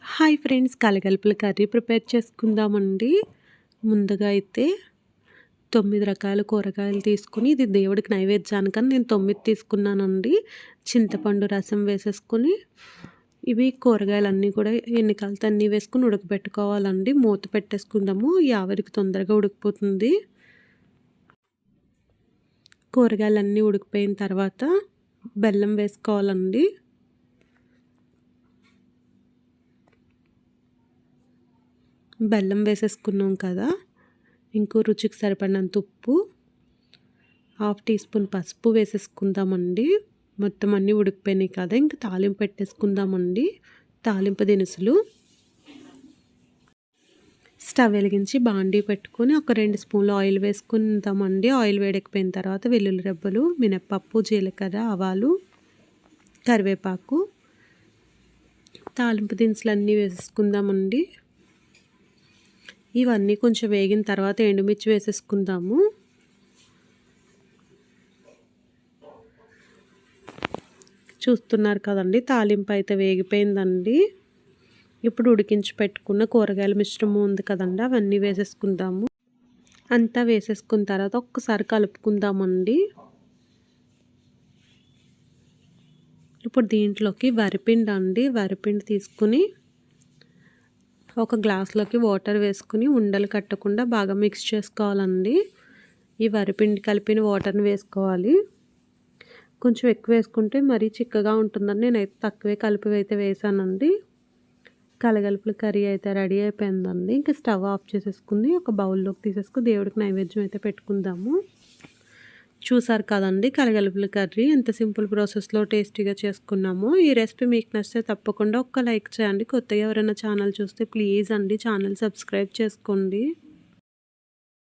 Hi friends కలగలుపుల curry prepare చేసుకుందామండి. ముందుగా అయితే తొమ్మిది రకాల కూరగాయలు తీసుకుని ఇది దేవుడికి నైవేద్యానికని నేను తొమ్మిది తీసుకున్నానండి. చింతపండు రసం వేసేసుకుని ఇవి కూరగాయలన్నీ కూడా ఎన్నికలతో అన్నీ వేసుకుని ఉడకబెట్టుకోవాలండి. మూత పెట్టేసుకుందాము యావరికి ఆవిరికి తొందరగా ఉడికిపోతుంది. కూరగాయలన్నీ ఉడికిపోయిన తర్వాత బెల్లం వేసుకోవాలండి. బెల్లం వేసేసుకున్నాం కదా. ఇంకో రుచికి సరిపడినంత ఉప్పు. హాఫ్ టీ స్పూన్ పసుపు వేసేసుకుందామండి. మొత్తం అన్నీ ఉడికిపోయినాయి కదా. ఇంకా తాలింపు పెట్టేసుకుందామండి. తాలింపు దినుసులు. స్టవ్ వెలిగించి బాండీ పెట్టుకొని ఒక రెండు స్పూన్లు ఆయిల్ వేసుకుందామండి. ఆయిల్ వేడెక్కిపోయిన తర్వాత వెల్లుల్లి రెబ్బలు మినప్పప్పు జీలకర్ర ఆవాలు కరివేపాకు తాలింపు దినుసులు అన్నీ వేసేసుకుందామండి. ఇవన్నీ కొంచెం వేగిన తర్వాత ఎండుమిర్చి వేసేసుకుందాము. చూస్తున్నారు కదండి తాలింపు అయితే వేగిపోయిందండి. ఇప్పుడు ఉడికించి పెట్టుకున్న కూరగాయల మిశ్రమం ఉంది కదండి అవన్నీ వేసేసుకుందాము. అంతా వేసేసుకున్న తర్వాత ఒక్కసారి కలుపుకుందామండి. ఇప్పుడు దీంట్లోకి వరిపిండి అండి వరిపిండి తీసుకుని ఒక గ్లాస్లోకి వాటర్ వేసుకుని ఉండలు కట్టకుండా బాగా మిక్స్ చేసుకోవాలండి. ఈ వరిపిండి కలిపిన వాటర్ని వేసుకోవాలి. కొంచెం ఎక్కువ వేసుకుంటే మరీ చిక్కగా ఉంటుందని నేనైతే తక్కువే కలిపి అయితే వేసానండి. కలగలుపుల కర్రీ అయితే రెడీ అయిపోయిందండి. ఇంకా స్టవ్ ఆఫ్ చేసేసుకుని ఒక బౌల్లోకి తీసేసుకుని దేవుడికి నైవేద్యం అయితే పెట్టుకుందాము. చూసారు కదండి కలగలుపుల కర్రీ. ఎంత సింపుల్ ప్రాసెస్లో టేస్టీగా చేసుకున్నామో. ఈ రెసిపీ మీకు నచ్చితే తప్పకుండా ఒక్క లైక్ చేయండి. కొత్తగా ఎవరైనా ఛానల్ చూస్తే ప్లీజ్ అండి. ఛానల్ సబ్స్క్రైబ్ చేసుకోండి.